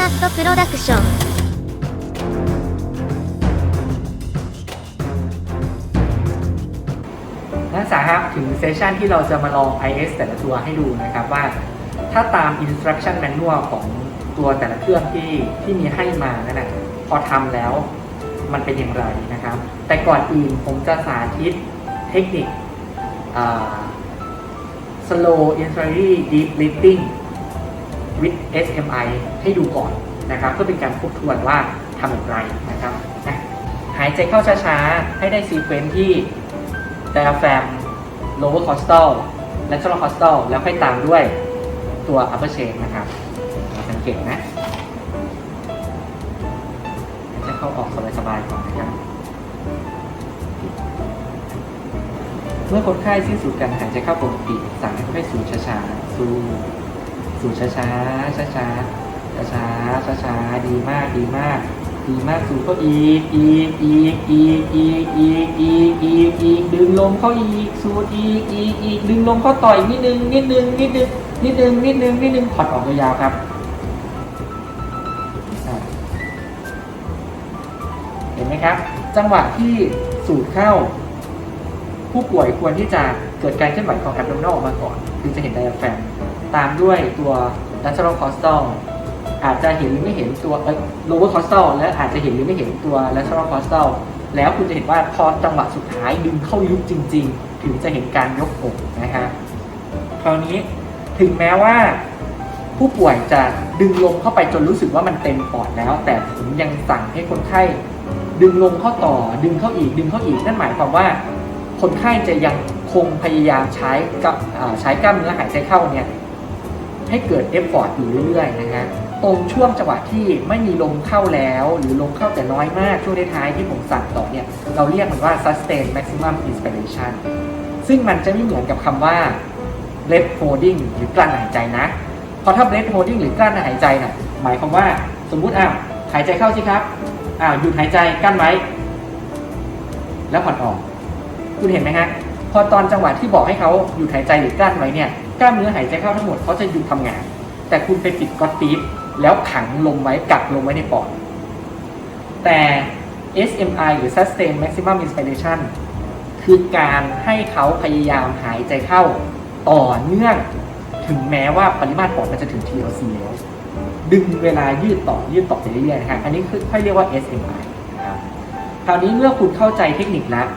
ナットプロダクション นักศึกษาครับถึงเซสชันที่เราจะมาลอง IS แต่ละตัวให้ดูนะครับว่า ถ้าตาม instruction manual ของตัวแต่ละเครื่องที่ที่มีให้มานั่นแหละพอทำแล้วมันเป็นอย่างไรนะครับ แต่ก่อนอื่นผมจะสาธิตเทคนิคอ่า slow intravenous deep breathing with SMI ให้ดูก่อนนะครับเพื่อเป็นการทบทวนว่าทำอย่างไรนะครับนะหายใจเข้าช้าๆ ให้ได้ซีเควนซ์ที่ diaphragm lower costal lateral costal แล้วค่อยตามด้วยตัว upper chain นะครับสังเกตนะหายใจเข้าออกสบายๆก่อนนะครับ เมื่อคนไข้สิ้นสุดการหายใจเข้าปกติสั่งให้คนไข้สูดช้าๆ สูด สูดช้าๆช้าๆช้าๆช้าดีมากดีมาก ดีมากสูดเข้าอีกอีกอีกอีกอีกอีกอีกอีกอีกดึงลมเข้าอีกสูดอีกอีกอีกดึงลมเข้าต่อยนิดนึงนิดนึงนิดนึงนิดนึงนิดนึงนิดนึงถอดออกยาวๆครับเห็นไหมครับ จังหวะที่สูดเข้า ผู้ป่วยควรที่จะเกิดการเคลื่อนไหวของ abdominal ออกมาก่อนถึงจะเห็น diaphragm ตามด้วยตัว lateral costal อาจจะเห็นหรือไม่เห็นตัวเอ่อ lower costal และอาจจะเห็นหรือไม่เห็นตัว lateral costal แล้วคุณจะเห็นว่าพอจังหวะสุดท้ายดึงเข้าลึกจริง ๆ ถึงจะเห็นการยกอกนะฮะคราวนี้ถึงแม้ว่าผู้ป่วยจะดึงลมเข้าไปจนรู้สึกว่ามันเต็มปอดแล้ว แต่ผมยังสั่งให้คนไข้ดึงลมเข้าต่อ ดึงเข้าอีก ดึงเข้าอีกนั่นหมายความว่า คนไข้จะยังคงพยายามใช้กับใช้กล้ามเนื้อหายใจเข้าเนี่ย ให้เกิดเอฟฟอร์ตอยู่เรื่อยๆนะฮะตรงช่วงจังหวะที่ไม่มีลมเข้าแล้ว หรือลมเข้าแต่น้อยมากช่วงท้ายที่ผมสั่งต่อเนี่ย เราเรียกมันว่า sustain maximum inspiration ซึ่งมันจะไม่เหมือนกับคำว่า breath holding หรือกลั้นหายใจนะเพราะถ้า breath holding หรือกลั้นหายใจน่ะหมายความว่าสมมุติอะหายใจเข้าสิครับอ้าวหยุดหายใจกั้นไว้ แล้วผ่อนออก คุณเห็นไหมฮะพอตอนจังหวะที่บอกให้เขาหยุดหายใจหรือกลั้นไว้เนี่ย กล้ามเนื้อหายใจเข้าทั้งหมดเขาจะหยุดทำงาน แต่คุณไปปิดก๊อตตีฟแล้วขังลมไว้กักลมไว้ในปอด แต่ SMI หรือ Sustain Maximum Inspiration คือการให้เขาพยายามหายใจเข้าต่อเนื่อง ถึงแม้ว่าปริมาตรปอดมันจะถึง TLC แล้วดึงเวลายืดต่อยืดต่อไปเรื่อยๆนะฮะอันนี้คือค่อยเรียกว่า SMI นะครับคราวนี้เมื่อคุณเข้าใจเทคนิคแล้ว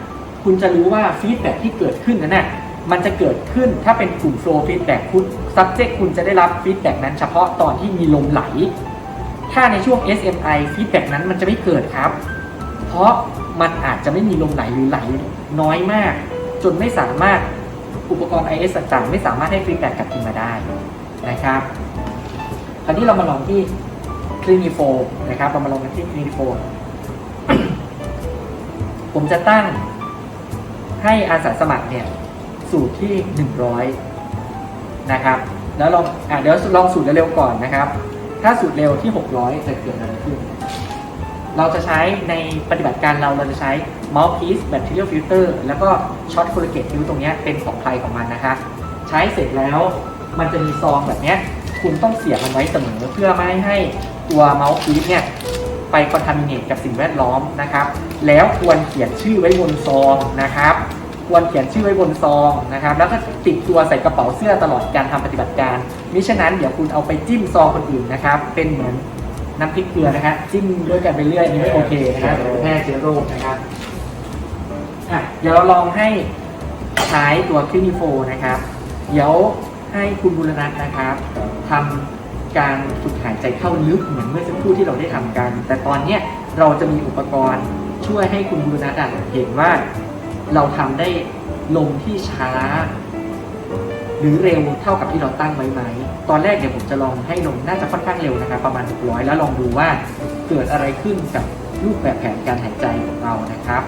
คุณจะรู้ว่าฟีดแบ็ที่เกิดขึ้นนั้นน่ะ มันจะเกิดขึ้นถ้าเป็นกลุ่ม flow feedback คุณ subject คุณจะได้รับฟีดแบ็นั้นเฉพาะตอนที่มีลมไหล ถ้าในช่วง SMI ฟีดแบ็นั้นมันจะไม่เกิดครับ เพราะมันอาจจะไม่มีลมไหลหรือไหลน้อยมาก จนไม่สามารถอุปกรณ์ IS ต่างๆไม่สามารถให้ฟีดแบ็กกลับคืนมาได้นะครับ คราวนี้เรามาลองที่คลินิโฟนะครับ เรามาลองกันที่คลินิโฟผมจะตั้งให้อาสาสมัครเนี่ย สูตรที่ 100 นะครับ แล้วลองอะเดี๋ยวลองสูตรเร็วๆก่อนนะครับ ถ้าสูตรเร็วที่ 600 จะเกิดอะไรขึ้น เราจะใช้ในปฏิบัติการเราเราจะใช้ mouthpiece bacterial filter แล้วก็ช็อต corrugate นิ้วตรงเนี้ยเป็นของใครของมันนะคะ ใช้เสร็จแล้วมันจะมีซองแบบเนี้ยคุณต้องเสียบมันไว้เสมอเพื่อไม่ให้ตัว mouthpiece เนี่ยไปคอนทามิเนตกับสิ่งแวดล้อมนะครับ แล้วควรเขียนชื่อไว้บนซองนะครับ ควรเขียนชื่อไว้บนซองนะครับ แล้วก็ติดตัวใส่กระเป๋าเสื้อตลอดการทำปฏิบัติการมิฉะนั้นเดี๋ยวคุณเอาไปจิ้มซองคนอื่นนะครับ เป็นเหมือนน้ำพริกเกลือนะฮะจิ้มด้วยกันไปเรื่อยนี่ไม่โอเคนะครับแพร่เชื้อโรคนะครับอะเดี๋ยวเราลองให้ใช้ตัวคลินิโฟนะครับ เดี๋ยวให้คุณบุรณัทนะครับทำการฝึกหายใจเข้าลึกเหมือนเมื่อสักครู่ที่เราได้ทำกัน แต่ตอนเนี้ยเราจะมีอุปกรณ์ช่วยให้คุณบุรณัทอะเห็นว่า เราทำได้ลมที่ช้า หรือเร็วเท่ากับที่เราตั้งไว้ไหม ตอนแรกเดี๋ยผมจะลองให้ลงน่าจะค่อนข้างเร็วนะครับ ประมาณ 600 แล้วลองดูว่าเกิดอะไรขึ้นกับรูปแบบแผนการหายใจของเรานะครับ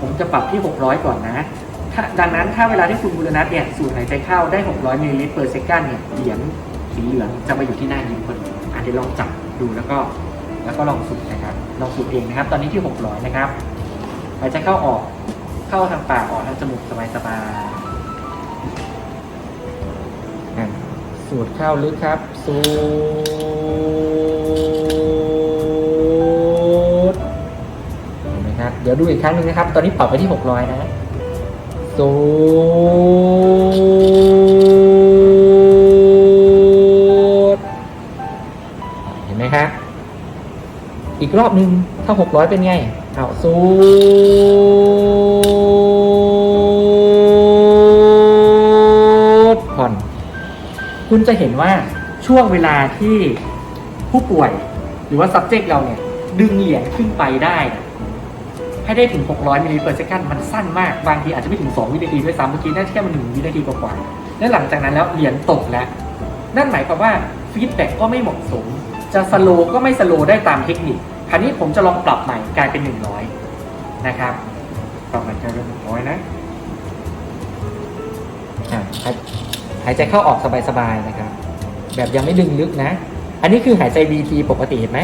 ผมจะปรับที่ 600 ก่อนนะ ดังนั้นถ้าเวลาที่คุณบูรณัทเนี่ยสูดหายใจเข้าได้ 600มิลลิลิตรเปอร์เซกันเนี่ยเหรียญสีเหลืองจะมาอยู่ที่หน้ายิ้มพอดีอะเดี๋ยวลองจับดูแล้วก็ แล้วก็ลองสูดนะครับ ลองสูดเองนะครับ ตอนนี้ที่ 600 นะครับ หายใจเข้าออก เข้าทางปากออกทางจมูกสบายๆอะสูดเข้าลึกครับ สูดเห็นไหมครับ เดี๋ยวดูอีกครั้งหนึ่งนะครับ ตอนนี้ปรับไปที่600นะ สูด เห็นไหมครับ อีกรอบหนึ่งถ้า600เป็นไง เอาสูดผ่อน คุณจะเห็นว่าช่วงเวลาที่ผู้ป่วยหรือว่า subject เราเนี่ย ดึงเหรียญขึ้นไปได้ ให้ได้ถึง 600มิลลิเปอร์เซกันมันสั้นมาก บางทีอาจจะไม่ถึง 2 วินาทีด้วยซ้ำเมื่อกี้น่าจะแค่มันหนึ่งวินาทีกว่าๆและหลังจากนั้นแล้วเหรียญตกแล้ว นั่นหมายความว่าฟีดแบ็กก็ไม่เหมาะสม จะสโลก็ไม่สโลได้ตามเทคนิค คราวนี้ผมจะลองปรับใหม่กลายเป็น 100 นะครับ ปรับใหม่กลายเป็น100 นะอะหายหายใจเข้าออกสบายๆนะครับ แบบยังไม่ดึงลึกนะ อันนี้คือหายใจ BT ปกติเห็นไหม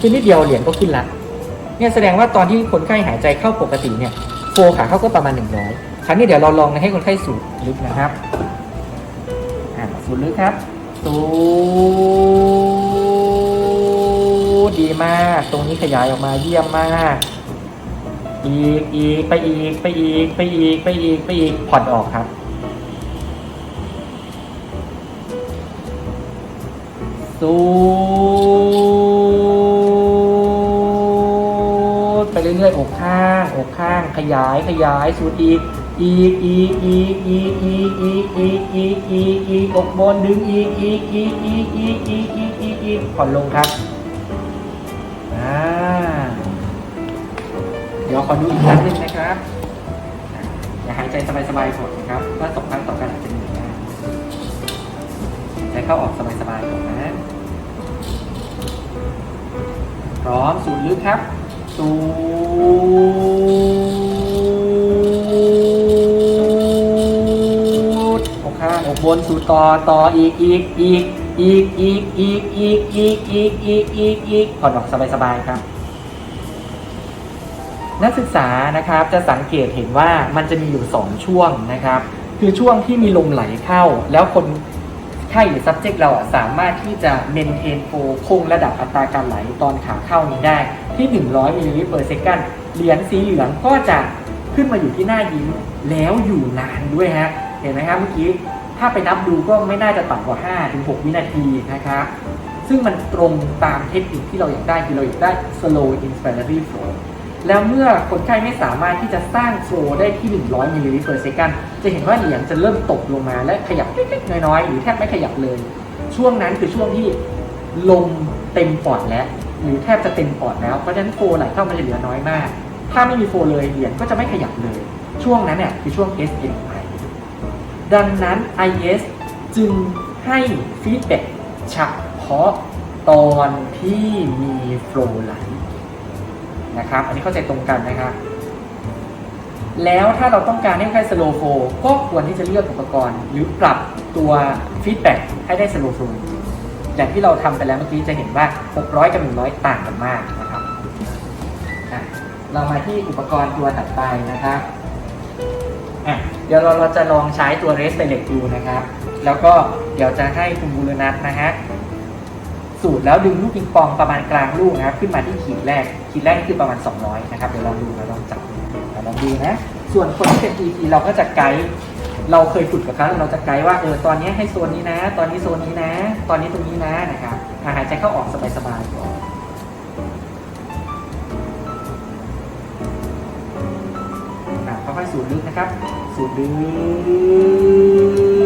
ขึ้นนิดเดียวเหรียญก็ขึ้นละเนี่ยแสดงว่าตอนที่คนไข้หายใจเข้าปกติเนี่ยโฟขาเข้าก็ประมาณ 100 ครั้งนี้เดี๋ยวเราลองให้คนไข้สูดลึกนะครับอ่าสูดลึกครับ สูด ดีมาก ตรงนี้ขยายออกมาเยี่ยมมาก อีกอีกไปอีกไปอีกไปอีกไปอีกไปอีกผ่อนออกครับสูดไปเรื่อยๆอกข้างอกข้าง ขยายขยายสูดอีกอีกอีกอีกอีกอีกอีกอีกอีกอีกอีกอกบนดึงอีกอีกอีกอีกอีกอีกอีกอีกอีกผ่อนลงครับ ดี๋ยวขอดูอีกครั้งหนึ่งนะครับอย่าหายใจสบายๆก่อนนะครับว่าสองครั้งต่อกันจะเหนื่อยมากใจเข้าออกสบายๆก่อนนะพร้อมสูดลึกครับ สูดอกข้างอกบนสูดต่อต่ออีกอีกอีกอีกอีกอีกอีกอีกอีกอีกอีกอีกผ่อนออกสบายๆครับ นักศึกษานะครับจะสังเกตเห็นว่ามันจะมีอยู่ 2 ช่วงนะครับ คือช่วงที่มีลมไหลเข้า แล้วคนไข้หรือ subject เราอะสามารถที่จะ maintain flow คงระดับอัตราการไหลตอนขาเข้านี้ได้ที่ 100มิลลิลิตร per second เหรียญสีเหลืองก็จะขึ้นมาอยู่ที่หน้ายิ้มแล้วอยู่นานด้วยฮะเห็นไหมครับเมื่อกี้ถ้าไปนับดูก็ไม่น่าจะต่ำกว่า 5-6 วินาทีนะครับซึ่งมันตรงตามเทคนิคที่เราอยากได้คือเราอยากได้ slow inspiratory flow แล้วเมื่อคนไข้ไม่สามารถที่จะสร้างโฟลได้ที่ 100มิลลิลิตร per second จะเห็นว่าเหรียญจะเริ่มตกลงมาและขยับเล็กๆน้อยๆ หรือแทบไม่ขยับเลย ช่วงนั้นคือช่วงที่ลมเต็มปอดแล้วหรือแทบจะเต็มปอดแล้วเพราะฉะนั้นโฟไหลเข้ามันจะเหลือน้อยมาก ถ้าไม่มีโฟเลยเหรียญก็จะไม่ขยับเลย ช่วงนั้นเนี่ยคือช่วง SNI ดังนั้น IS จึงให้ฟีดแบ็กเฉพาะตอนที่มีโฟไหล นะครับ อันนี้เข้าใจตรงกันนะครับ แล้วถ้าเราต้องการให้ใช้ slow flow ก็ควรที่จะเลือกอุปกรณ์ หรือปรับตัวฟีดแบ็กให้ได้ slow flow จริงๆอย่างที่เราทำไปแล้วเมื่อกี้จะเห็นว่า 600 กับ 100 ต่างกันมากนะครับ เรามาที่อุปกรณ์ตัวถัดไปนะครับเดี๋ยวเราเราจะลองใช้ตัว r e s t Select ดูนะครับ แล้วก็เดี๋ยวจะให้คุณบุรนัทนะฮะ สูตรแล้วดึงลูกปิงปองประมาณกลางลูกนะครับขึ้นมาที่ขีดแรกขีดแรกนี่คือประมาณ 200 นะครับเดี๋ยวลองดูเราลองจับเราลองดูนะ ส่วนคนที่เป็น PT เราก็จะไกด์เราเคยฝึกกับเขาเราจะไกด์ว่าเออตอนนี้ให้โซนนี้นะ ตอนนี้โซนนี้นะ ตอนนี้ตรงนี้นะนะครับหายใจเข้าออกสบายๆก่อนอะค่อยๆสูดลึกนะครับ สูดลึก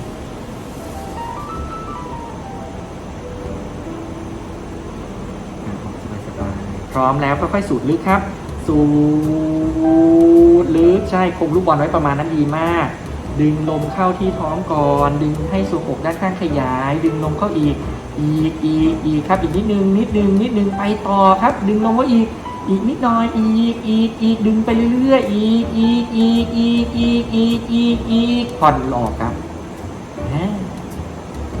พร้อมแล้วค่อยๆสูดลึกครับ สูดลึกใช่คงลูกบอลไว้ประมาณนั้นดีมาก ดึงลมเข้าที่ท้องก่อน ดึงให้ทรวงอกด้านข้างขยาย ดึงลมเข้าอีก อีกอีกอีกครับ อีกนิดนึงนิดนึงนิดนึงไปต่อครับ ดึงลมเข้าอีกอีกนิดหน่อยอีกอีกอีกดึงไปเรื่อยๆอีกอีกอีกอีกอีกอีกอีกอีกผ่อนออกครับ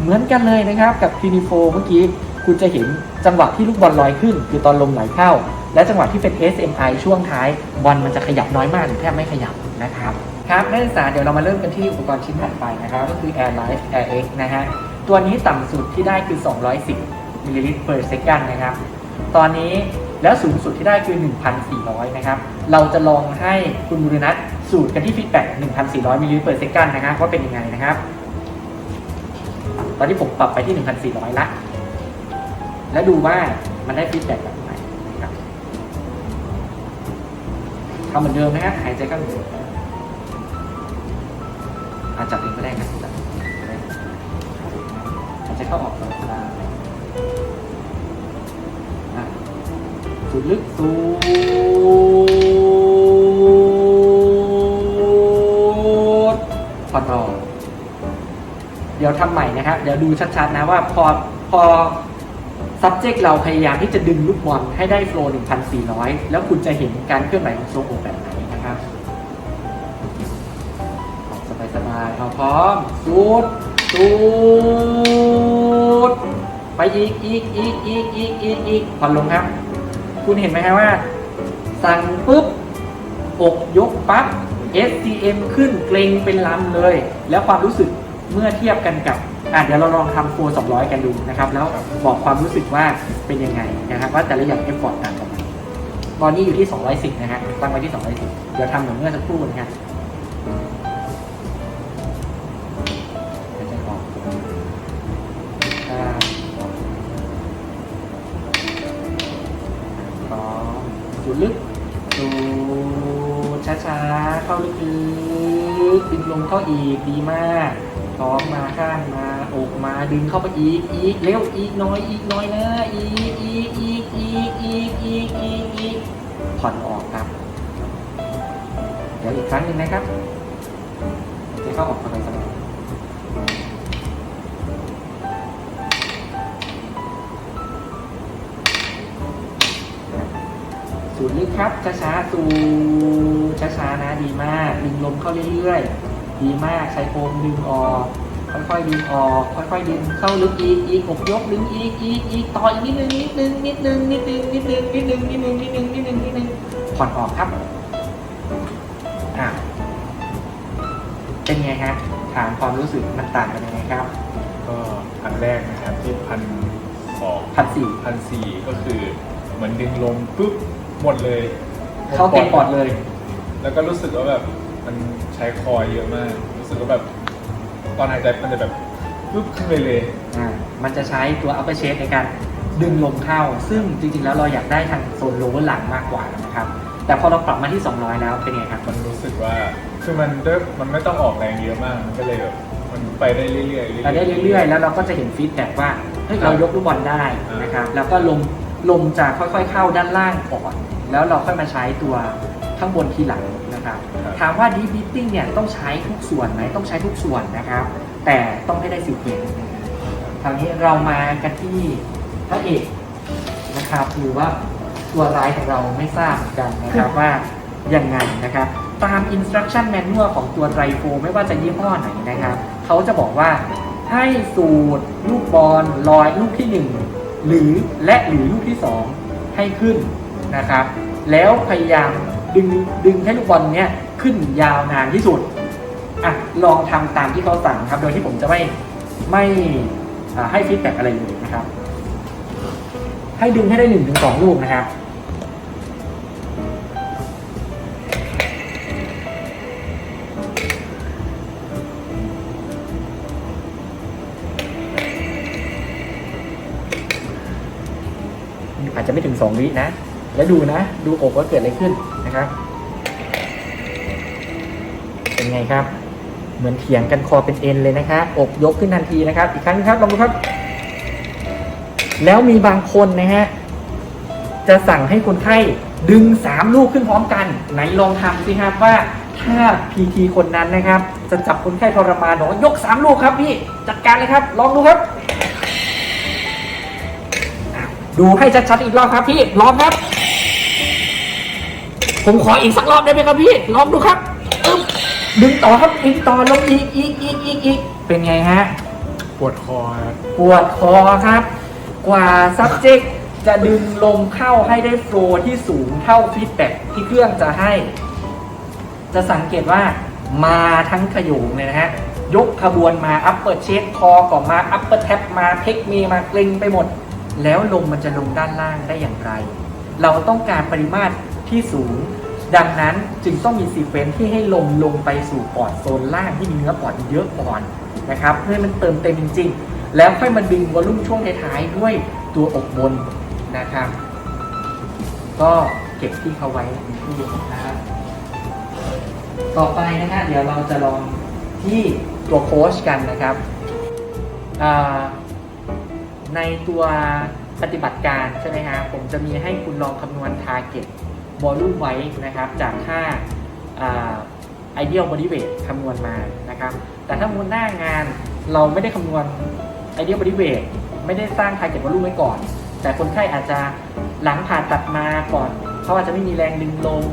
เหมือนกันเลยนะครับกับคินิโฟเมื่อกี้ คุณจะเห็นจังหวะที่ลูกบอลลอยขึ้น คือตอนลมไหลเข้า และจังหวะที่เป็น SMI ช่วงท้ายบอลมันจะขยับน้อยมากหรือแทบไม่ขยับนะครับครับนักศึกษาเดี๋ยวเรามาเริ่มกันที่อุปกรณ์ชิ้นถัดไปนะครับก็คือ Air Life Air X นะฮะตัวนี้ต่ำสุดที่ได้คือ 210มิลลิลิตร per second นะครับตอนนี้แล้วสูงสุดที่ได้คือ 1,400 นะครับ เราจะลองให้คุณบุรนัทสูตรกันที่ฟีดแบ็ก1,400มิลลิลิตร per second นะครับว่าเป็นยังไงนะครับ ตอนนี้ผมปรับไปที่ 1,400ละ แล้วดูว่ามันได้ฟีดแบ็กแบบไหนนะครับทำเหมือนเดิมนะฮะหายใจเข้าเหมือนเดิมอาจับเองก็ได้ครับหายใจเข้าออกตลอดเวลาอะสูดลึกสูดผ่อนออกเดี๋ยวทำใหม่นะครับ เดี๋ยวดูชัดๆนะว่าพอพอ subject เราพยายามที่จะดึงลูกบอลให้ได้โฟล์1,400 แล้วคุณจะเห็นการเคลื่อนไหวของทรงอกแบบไหนนะครับสบายๆเอาพร้อมสูดสูดไปอีกอีกอีกอีกอีกอีกอีกผ่อนลงครับ คุณเห็นไหมครับว่า สั่งปุ๊บอกยกปั๊บ SCM ขึ้นเกรงเป็นลำเลย แล้วความรู้สึกเมื่อเทียบกันกับ อะเดี๋ยวเราลองทำโฟร์200กันดูนะครับ แล้วบอกความรู้สึกว่าเป็นยังไงนะครับ ว่าแต่ละอย่างเอฟฟอร์ตต่างกันตอนนี้อยู่ที่ 210 นะฮะตั้งไว้ที่ 210 เดี๋ยวทำเหมือนเมื่อสักครู่นะฮะหายใจออกอ่าพร้อมสูดลึกสูดช้าๆ เข้าลึกๆดึงลงเข้าอีก ดีมากท้องมาข้างมา อกมาดึงเข้าไปอีกอีกเร็วอีกน้อยอีกน้อยนะอีกอีกอีกอีกอีกอีกอีกอีกผ่อนออกครับเดี๋ยวอีกครั้งหนึ่งนะครับจะเข้าออกสบายสบายสูดลึกครับช้าๆสูดช้าๆนะดีมากดึงลมเข้าเรื่อยๆ ดีมากใช้โฟมดึงออก ค่อยๆดึงออกค่อยๆดึงเข้าลึกอีกอีกอกยกดึงอีกอีกอีกต่ออีกนิดนึงนิดนึงนิดนึงนิดนึงนิดนึงนิดนึงนิดนึงนิดนึงนิดนึงนิดนึงผ่อนออกครับอะเป็นไงฮะถามความรู้สึกมันต่างกันยังไงครับ ก็อันแรกนะครับที่พันสองพันสี่พันสี่ก็คือเหมือนดึงลมปุ๊บหมดเลย เข้าเต็มปอดเลย แล้วก็รู้สึกว่าแบบมันใช้คอยเยอะมาก รู้สึกว่าแบบ อนหายใจมันจะแบบปุ๊บขึ้นไปเลย อ่ามันจะใช้ตัว upper chest ในการดึงลมเข้า ซึ่งจริงๆ แล้วเราอยากได้ทางโซน lower หลังมากกว่านะครับ แต่พอเราปรับมาที่ 200 แล้วเป็นไงครับ มันรู้สึกว่าคือมันด้วยมันไม่ต้องออกแรงเยอะมาก มันก็เลยแบบมันไปได้เรื่อยๆเรื่อยๆไปได้เรื่อยๆ แล้วเราก็จะเห็นฟีดแบ็กว่าเฮ้ยครับเรายกลูกบอลได้นะครับ แล้วก็ลมลมจะค่อยๆเข้าด้านล่างก่อน แล้วเราค่อยมาใช้ตัวข้างบนทีหลัง นะครับครับ ถามว่า deep breathing เนี่ยต้องใช้ทุกส่วนไหมต้องใช้ทุกส่วนนะครับ แต่ต้องให้ได้สิบเนคราวนี้เรามากันที่พระเอกนะครับหรือว่าตัวร้ายของเราไม่ทราบเหมือนกันนะครับว่ายังไงนะครับ ตาม instruction manual ของตัวไตรโฟไม่ว่าจะยี่ห้อไหนนะครับ เขาจะบอกว่าให้สูตรลูกบอลลอยลูกที่หนึ่งหรือและหรือลูกที่สองให้ขึ้นนะครับ แล้วพยายาม ดึงดึงให้ลูกบอลเนี้ยขึ้นยาวนานที่สุดอะลองทำตามที่เขาสั่งครับ โดยที่ผมจะไม่ไม่ให้ฟีดแบ็กอะไรเลยนะครับ ให้ดึงให้ได้หนึ่งถึงสองลูกนะครับอาจจะไม่ถึงสองวินะ แล้วดูนะ ดูอกว่าเกิดอะไรขึ้นนะครับ เป็นไงครับ เหมือนเถียงกันคอเป็นเอ็นเลยนะครับอกยกขึ้นทันทีนะครับ อีกครั้งครับลองดูครับ แล้วมีบางคนนะฮะจะสั่งให้คนไข้ดึงสามลูกขึ้นพร้อมกัน ไหนลองทำสิครับว่าถ้าพีทีคนนั้นนะครับ จะจับคนไข้ทรมานบอกว่ายกสามลูกครับพี่จัดการเลยครับ ลองดูครับ ดูให้ชัดๆอีกรอบครับพี่ลองครับ ผมขออีกสักรอบได้ไหมครับพี่ ลองดูครับอึ๊บดึงต่อครับดึงต่อลงอีกอีกอีกอีกอีกเป็นไงฮะ ปวดคอครับปวดคอครับ กว่า subject จะดึงลมเข้าให้ได้โฟลว์ที่สูงเท่าฟีดแบ็กที่เครื่องจะให้ จะสังเกตว่ามาทั้งขโยงเลยนะฮะ ยกขบวนมา upper check คอก่อนมา upper tap มาเทคมีมาเกร็งไปหมด แล้วลมมันจะลงด้านล่างได้อย่างไร เราต้องการปริมาตร ที่สูง ดังนั้นจึงต้องมีซีเควนซ์ที่ให้ลมลงไปสู่ปอดโซนล่างที่มีเนื้อปอดเยอะก่อนนะครับเพื่อให้มันเติมเต็มจริง ๆ แล้วค่อยมาดึงวอลลุ่มช่วงท้ายๆด้วยตัวอกบนนะครับ ก็เก็บที่เขาไว้ในตู้เย็นะครับต่อไปนะฮะเดี๋ยวเราจะลองที่ตัวโค้ชกันนะครับในตัวปฏิบัติการใช่ไหมฮะผมจะมีให้คุณลองคำนวณ target volume ไว้นะครับจากค่าอ่า ideal body weight คำนวณมานะครับแต่ถ้ามูลหน้างานเราไม่ได้คำนวณ ideal body weight ไม่ได้สร้าง target volume ไว้ก่อน แต่คนไข้อาจจะหลังผ่าตัดมาก่อนเขาอาจจะไม่มีแรงดึงลง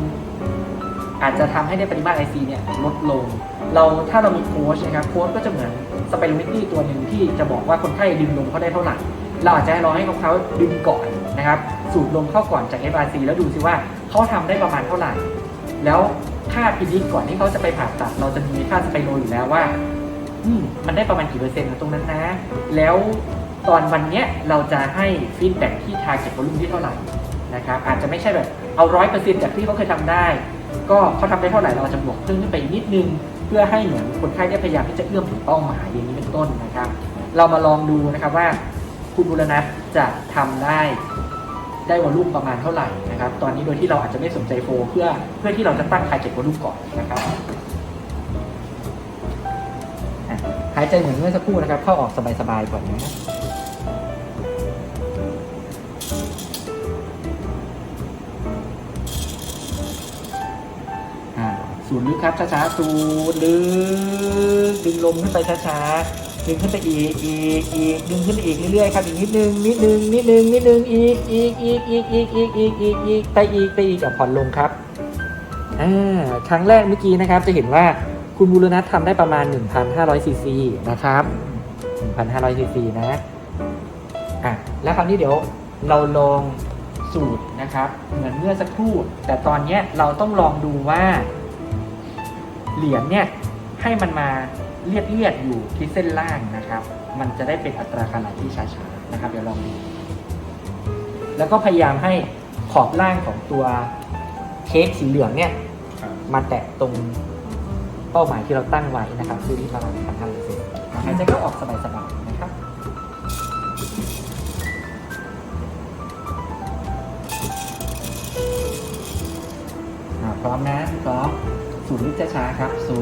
อาจจะทำให้ได้ปริมาตร IC เนี่ยลดลง เราถ้าเรามีโค้ชนะครับโค้ชก็จะเหมือนสเปรมิตี้ตัวหนึ่งที่จะบอกว่าคนไข้ดึงลมเขาได้เท่าไหร่เราอาจจะให้รอให้เขาดึงก่อน นะครับสูดลมเข้าก่อนจาก FRC แล้วดูซิว่าเขาทำได้ประมาณเท่าไหร่ แล้วค่าพิจิตก่อนที่เขาจะไปผ่าตัด เราจะมีค่าสไปโรอยู่แล้วว่าอืมมันได้ประมาณกี่เปอร์เซ็นต์ตรงนั้นนะ แล้วตอนวันเนี้ยเราจะให้ฟีดแบ็กที่ target volume ที่เท่าไหร่นะครับอาจจะไม่ใช่แบบเอาร้อยเปอร์เซ็นต์จากที่เขาเคยทำได้ ก็เขาทำได้เท่าไหร่เราจะบวกเพิ่มขึ้นไปนิดนึง เพื่อให้เหมือนคนไข้ได้พยายามที่จะเอื้อมถึงเป้าหมายอย่างนี้เป็นต้นนะครับ เรามาลองดูนะครับว่า คุณบุรณัทจะทำได้ ได้วอลลุ่มประมาณเท่าไหร่นะครับ ตอนนี้โดยที่เราอาจจะไม่สนใจโฟเพื่อเพื่อที่เราจะตั้งทาร์เก็ตวอลลุ่มก่อนนะครับหายใจเหมือนเมื่อสักครู่นะครับ เข้าออกสบายๆก่อนนะสูดลึกครับช้าๆสูดลึกดึงลมขึ้นไปช้าๆ ดึงขึ้นไปอีกอีกอีกดึงขึ้นไปอีกเรื่อยๆครับอีกนิดนึงนิดนึงนิดนึงนิดนึงอีกอีกอีกอีกอีกอีกอีกอีกอีกไปอีกไปอีกกับผ่อนลงครับอ่าครั้งแรกเมื่อกี้นะครับจะเห็นว่าคุณบูรณัททำได้ประมาณ 1,500ซีซีนะครับ 1,500ซีซีนะอะแล้วคราวนี้เดี๋ยวเราลองสูตรนะครับ เหมือนเมื่อสักครู่ แต่ตอนเนี้ยเราต้องลองดูว่า เหรียญเนี่ยให้มันมา เลียดเลียดอยู่ที่เส้นล่างนะครับ มันจะได้เป็นอัตราการไหลที่ช้าๆนะครับ เดี๋ยวลองดู แล้วก็พยายามให้ขอบล่างของตัวเค้กสีเหลืองเนี่ย มาแตะตรงเป้าหมายที่เราตั้งไว้นะครับคือที่ประมาณพันห้าเปอร์เซนหายใจเข้าออกสบายๆนะครับพร้อมนะพร้อมสูดลึกช้าๆครับ สู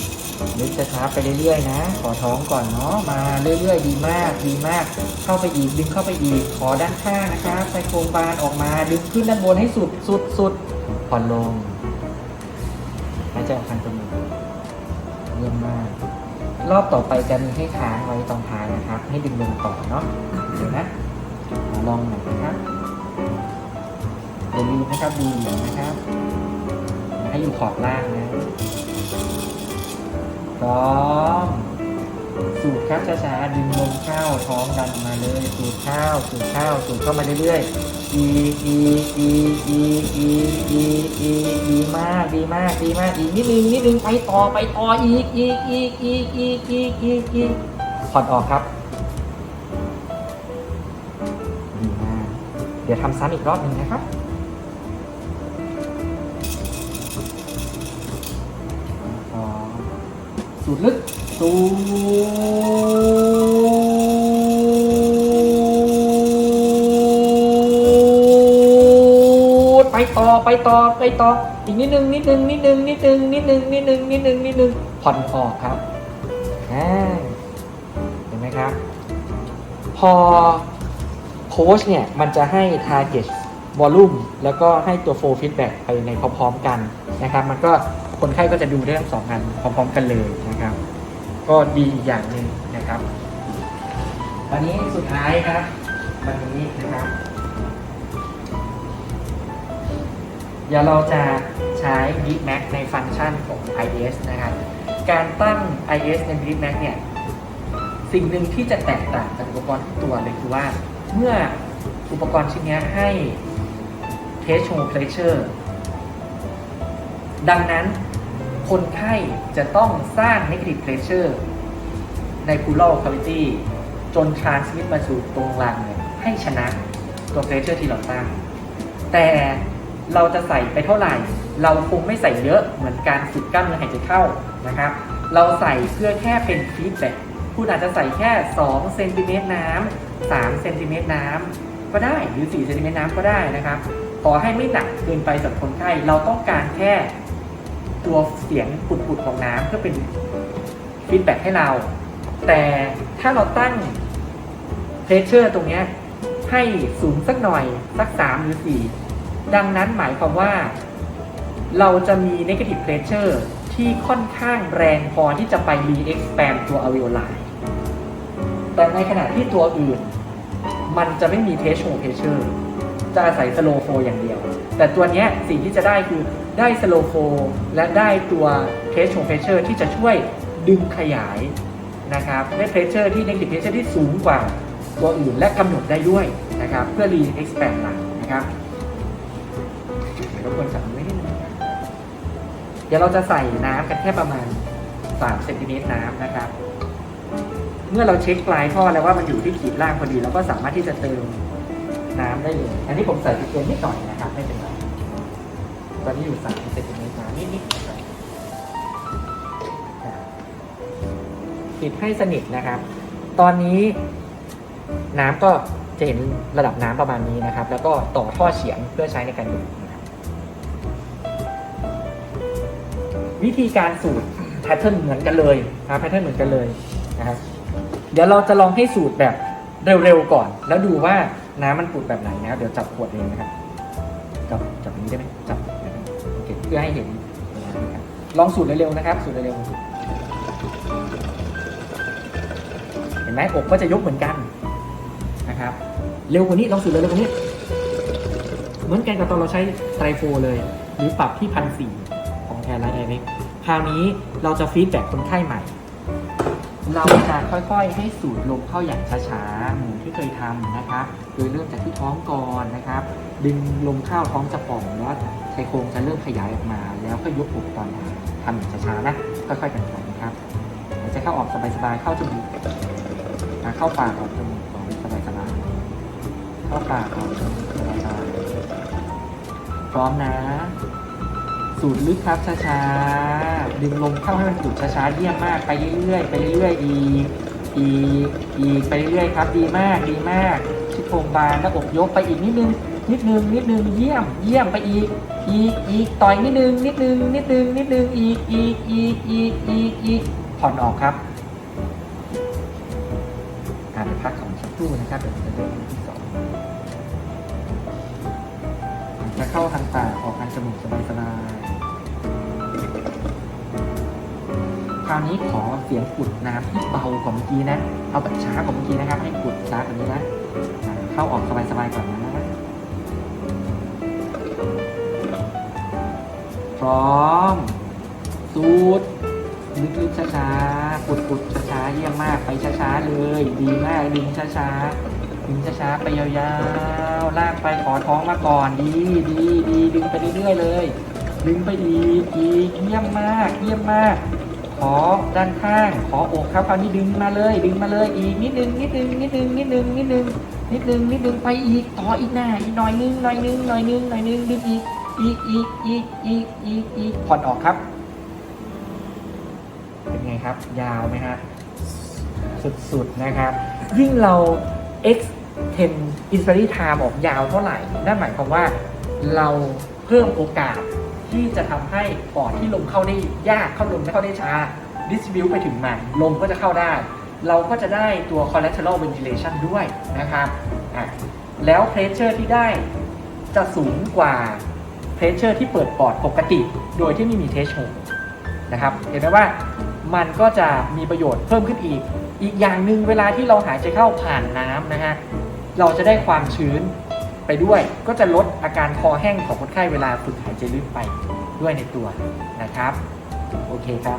ด ลึกช้าไปเรื่อยๆนะ ขอท้องก่อนเนาะ มาเรื่อยๆ ดีมาก ดีมาก เข้าไปอีก ดึงเข้าไปอีก ขอด้านข้างนะครับใส่โครงบานออกมา ดึงขึ้นด้านบนให้สุด สุด สุด ผ่อนลงหายใจออกทางจมูกเยี่ยมมาก รอบต่อไปจะมีให้ค้างไว้ตรงท้ายนะครับ ให้ดึงลงต่อเนาะ เดี๋ยวนะมลองหน่อยนะครับอย่าลืมนะครับดูนะครับ ให้อยู่ขอบล่างนะ พร้อมสูดครับช้าๆดึงลมเข้าท้องดันมาเลยสูดเข้าสูดเข้าสูดเข้ามาเรื่อยๆอีอีอีอีอีอีอีดีมากดีมากดีมากอีกนิดนึงนิดนึงไปต่อไปต่ออีกอีกอีกอีกอีกอีกอีกอีกผ่อนออกครับดีมากเดี๋ยวทำซ้ำอีกรอบหนึ่งนะครับ สูดลึก สูดไปต่อไปต่อไปต่อ อีกนิดนึงนิดนึงนิดนึงนิดนึงนิดนึงนิดนึงนิดนึงนิดนึงผ่อนออกครับเห็นไหมครับ พอโค้ชเนี่ยมันจะให้ target volume แล้วก็ให้ตัว flow feedback ไปในพร้อมๆกันนะครับ มันก็ คนไข้ก็จะดูได้ทั้งสองอันพร้อมๆกันเลยนะครับ ก็ดีอีกอย่างหนึ่งนะครับวันนี้สุดท้ายครับวันนี้นะครับ เดี๋ยวเราจะใช้ b i g Mac ในฟังก์ชันของ IS นะครับ การตั้ง IS ใน b i g Mac เนี่ย สิ่งหนึ่งที่จะแตกต่างจากอุปกรณ์ตัวเลยคือว่า เมื่ออุปกรณ์ชิ้นนี้ให้ Test Show Pressure ดังนั้น คนไข้จะต้องสร้าง Negative Pressure ใน Pleural Cavity จน transmit มาสู่ตรงรังเนี่ยให้ชนะตัว pressure ที่เราตั้งแต่เราจะใส่ไปเท่าไหร่ เราคงไม่ใส่เยอะเหมือนการฝึกกล้ามเนื้อหายใจเข้านะครับ เราใส่เพื่อแค่เป็นฟีดแบ็กคุณอาจจะใส่แค่2เซนติเมตรน้ำ3เซนติเมตรน้ำก็ได้หรือ4เซนติเมตรน้ำก็ได้นะครับ ขอให้ไม่หนักเกินไปสำหรับคนไข้เราต้องการแค่ ตัวเสียงปุดๆของน้ำเพื่อเป็นฟีดแบ็ให้เรา แต่ถ้าเราตั้งเพรสเชอร์ตรงนี้ให้สูงสักหน่อยสัก3หรือ4ดังนั้นหมายความว่า เราจะมี negative pressure ที่ค่อนข้างแรงพอที่จะไป re-expand ตัว alveoli แต่ในขณะที่ตัวอื่น มันจะไม่มี threshold pressure จะอาศัย slow flow อย่างเดียว แต่ตัวนี้สิ่งที่จะได้คือได้ slow flow และได้ตัว threshold pressure ที่จะช่วยดึงขยายนะครับได้ pressure ที่ negative pressure ที่สูงกว่าตัวอื่นและกำหนดได้ด้วยนะครับเพื่อ re-expand หลังนะครับรบกวนจับมือไว้นิดนึงนะเดี๋ยวเราจะใส่น้ำกันแค่ประมาณ3เซนติเมตรน้ำนะครับ เมื่อเราเช็คปลายท่อแล้วว่ามันอยู่ที่ขีดล่างพอดีเราก็สามารถที่จะเติม น้ำได้เลย อันนี้ผมใส่ไปเกนนิดหน่อยนะครับไม่เป็นไร ตอนนี้อยู่3เซนติเมตรน้ำนิดๆปิดให้สนิทนะครับ ตอนนี้น้ำก็จะเห็นระดับน้ำประมาณนี้นะครับ แล้วก็ต่อท่อเฉียงเพื่อใช้ในการดูดวิธีการสูตรแพทเทิร์นเหมือนกันเลยนะแพทเทิร์นเหมือนกันเลยนะครับ เดี๋ยวเราจะลองให้สูตรแบบเร็วๆก่อน แล้วดูว่า น้ำมันปุดแบบไหนนะครับ เดี๋ยวจับขวดเองนะครับ จับจับนี้ได้ไหมจับแบบนี้โอเคเพื่อให้เห็นนะครับลองสูตรเร็วๆนะครับ สูตรเร็วๆเห็นไหมอกก็จะยกเหมือนกันนะครับ เร็วกว่านี้ลองสูตรเร็วกว่านี้ เหมือนกันกับตอนเราใช้ไตรโฟเลย หรือปรับที่พันสี่ของแอร์ไลน์แอร์เกคราวนี้เราจะฟีดแบ็กคนไข้ใหม่ เราจะค่อยๆให้สูดลมเข้าอย่างช้าๆ เหมือนที่เคยทำนะครับโดยเริ่มจากที่ท้องก่อนนะครับ ดึงลมเข้าท้องจะป่องแล้วชายโครงจะเริ่มขยายออกมา แล้วก็ยกอกตอนท้าทำอย่างช้าๆนะ ค่อยๆกันไปนะครับหายใจเข้าออกสบายๆ เข้าจมูกอะเข้าปากออกจมูกก่อนสบายๆเข้าปากออกจมูกสบายๆพร้อมนะ สูดลึกครับช้าๆดึงลมเข้าให้มันสูดช้าๆเยี่ยมมากไปเรื่อยๆไปเรื่อยๆอีกอีกอีไปเรื่อยๆครับ ดีมากดีมากชิดโครงบานแล้วอกยกไปอีกนิดนึงนิดนึงนิดนึงเยี่ยมเยี่ยมไปอีกอีกอีกต่อยนิดนึงนิดนึงนิดนึงนิดนึงอีกอีกอีกอีกอีกอีกผ่อนออกครับอ่านพักของสักครู่นะครับเดี๋ยวจะเริ่มที่สองจะเข้าทางปาออกทางจมูกสบาย ราวนี้ขอเสียงขุดน้ำที่เบากว่าเมื่อกี้นะ เอาแบบช้ากว่าเมื่อกี้นะครับ ให้ขุดช้ากว่านี้นะ เข้าออกสบายๆก่อนนะ พร้อม สูดลึกๆช้าๆปุดๆช้าๆเยี่ยมมาก ไปช้าๆเลย ดีมากดึงช้าๆดึงช้าๆไปยาวๆ ลากไปขอท้องมาก่อน ดีดีดีดึงไปเรื่อยๆเลย ดึงไปอีกอีกเยี่ยมมาก เยี่ยมมาก ขอด้านข้าง ขออกครับคราวนี้ดึงมาเลย ดึงมาเลยอีกนิดนึงนิดนึงนิดนึงนิดนึงนิดนึงนิดนึงนิดนึงไปอีกต่ออีกหน้าอีกหน่อยนึงหน่อยนึงหน่อยนึงหน่อยนึงดึงอีกอีกอีกอีกอีกอีกอีกผ่อนออกครับ เป็นไงครับ ยาวไหมฮะสุดๆนะครับ ยิ่งเรา extend inspiry time ออกยาวเท่าไหร่นั่นหมายความว่าเราเพิ่มโอกาส ที่จะทำให้ปอดที่ลมเข้าได้ยากเข้าลมไม่เข้าได้ช้า distribute ไปถึงมันลมก็จะเข้าได้ เราก็จะได้ตัว collateral ventilation ด้วยนะครับอะแล้ว pressure ที่ได้จะสูงกว่า pressure ที่เปิดปอดปกติ โดยที่ไม่มี threshold นะครับเห็นไหมว่ามันก็จะมีประโยชน์เพิ่มขึ้นอีก อีกอย่างหนึ่งเวลาที่เราหายใจเข้าผ่านน้ำนะฮะเราจะได้ความชื้น ไปด้วย ก็จะลดอาการคอแห้งของคนไข้เวลาฝึกหายใจลึกไปด้วยในตัวนะครับโอเคครับ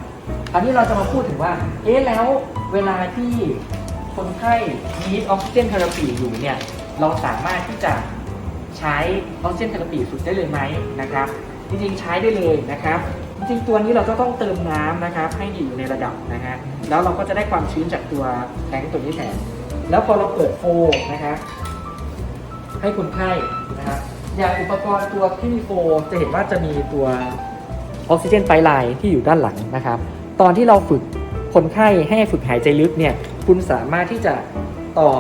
คราวนี้เราจะมาพูดถึงว่า เอ๊ะแล้วเวลาที่คนไข้มีออกซิเจนเทอราปีอยู่เนี่ย เราสามารถที่จะใช้ออกซิเจนเทอราปีสุดได้เลยไหมนะครับ จริงๆใช้ได้เลยนะครับ จริงๆตัวนี้เราก็ต้องเติมน้ำนะครับ ให้อยู่ในระดับนะฮะแล้วเราก็จะได้ความชื้นจากตัวแทงตัวนี้แทนแล้วพอเราเปิดโฟนะครับ ให้คนไข้นะครับอย่างอุปกรณ์ตัวที่มีโฟจะเห็นว่าจะมีตัวออกซิเจนไฟลน์ที่อยู่ด้านหลังนะครับ ตอนที่เราฝึกคนไข้ให้ฝึกหายใจลึกเนี่ยคุณสามารถที่จะต่อ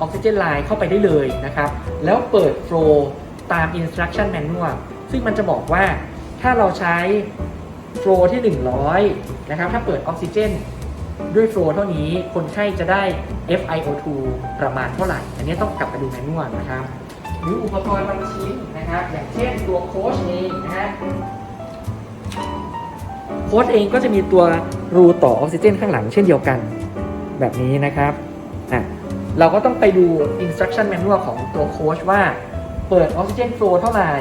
ออกซิเจนไลน์เข้าไปได้เลยนะครับ แล้วเปิดโฟลตาม instruction manual ซึ่งมันจะบอกว่าถ้าเราใช้โฟลที่ 100 นะครับ ถ้าเปิดออกซิเจน ด้วยโฟลเท่านี้คนไข้จะได้ FiO2 ประมาณเท่าไหร่ อันนี้ต้องกลับไปดูแมนนวลนะครับหรืออุปกรณ์บางชิ้นนะครับ อย่างเช่นตัวโค้ชเองนะฮะโค้ชเองก็จะมีตัวรูต่อออกซิเจนข้างหลังเช่นเดียวกัน แบบนี้นะครับอะเราก็ต้องไปดู instruction manual ของตัวโค้ชว่าเปิดออกซิเจนโฟลเท่าไหร่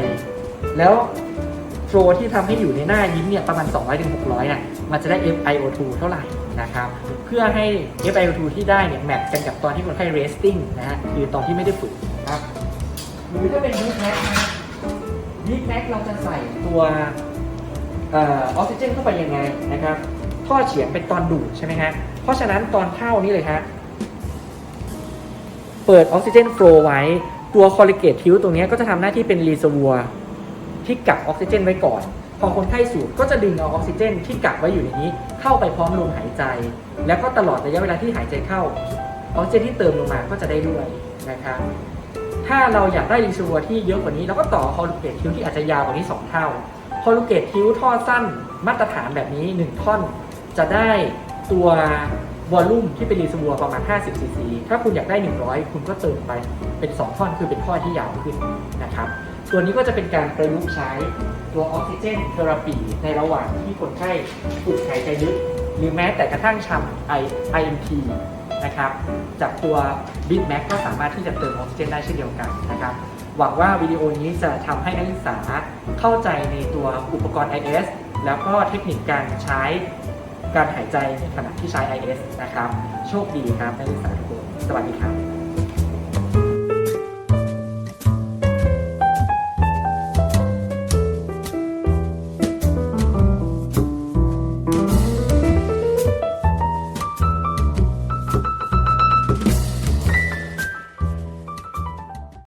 แล้วโฟลที่ทำให้อยู่ในหน้ายิ้มเนี่ยประมาณ 200-600อะมันจะได้ FiO2 เท่าไหร่ นะครับเพื่อให้ FiO2 ที่ได้เนี่ยแมทกันกับตอนที่คนไข้ resting นะฮะคือตอนที่ไม่ได้ฝึกนะครับหรือถ้าเป็นบิ๊กแม็กบิ๊กแม็กเราจะใส่ตัวออกซิเจนเข้าไปยังไงนะครับท่อเฉียงเป็นตอนดูดใช่ไหมฮะเพราะฉะนั้นตอนเข้านี่เลยฮะเปิดออกซิเจนโฟลไว้ตัวคอลลิเกตทิวตรงนี้ก็จะทำหน้าที่เป็นรีเซวัวที่กักออกซิเจนไว้ก่อน พอคนไข้สูดก็จะดึงเอาออกซิเจนที่กักไว้อยู่ในนี้ เข้าไปพร้อมลมหายใจ แล้วก็ตลอดระยะเวลาที่หายใจเข้าออกซิเจนที่เติมลงมาก็จะได้ด้วยนะครับถ้าเราอยากได้รีเซอร์วัวที่เยอะกว่านี้เราก็ต่อคอลูเกตทิวที่อาจจะยาวกว่านี้ 2 เท่าคอลูเกตทิวท่อสั้นมาตรฐานแบบนี้ 1 ท่อน จะได้ตัววอลลุ่มที่เป็นรีเซอร์วัวประมาณ 50ซีซีถ้าคุณอยากได้ 100 คุณก็เติมไปเป็น 2 ท่อนคือเป็นท่อที่ยาวขึ้นนะครับ ตัวนี้ก็จะเป็นการประยุกต์ใช้ ตัวออกซิเจนเทอราปีในระหว่างที่คนไข้ฝึกหายใจลึกหรือแม้แต่กระทั่งชำ I IMP นะครับจากตัว b i t m a c ก็สามารถที่จะเติมออกซิเจนได้เช่นเดียวกันนะครับหวังว่าวิดีโอนี้จะทำให้นักศึกษาเข้าใจในตัวอุปกรณ์ IS แล้วก็เทคนิคการใช้การหายใจในขณะที่ใช้ IS นะครับ โชคดีครับนักศึกษาทุกคน สวัสดีครับ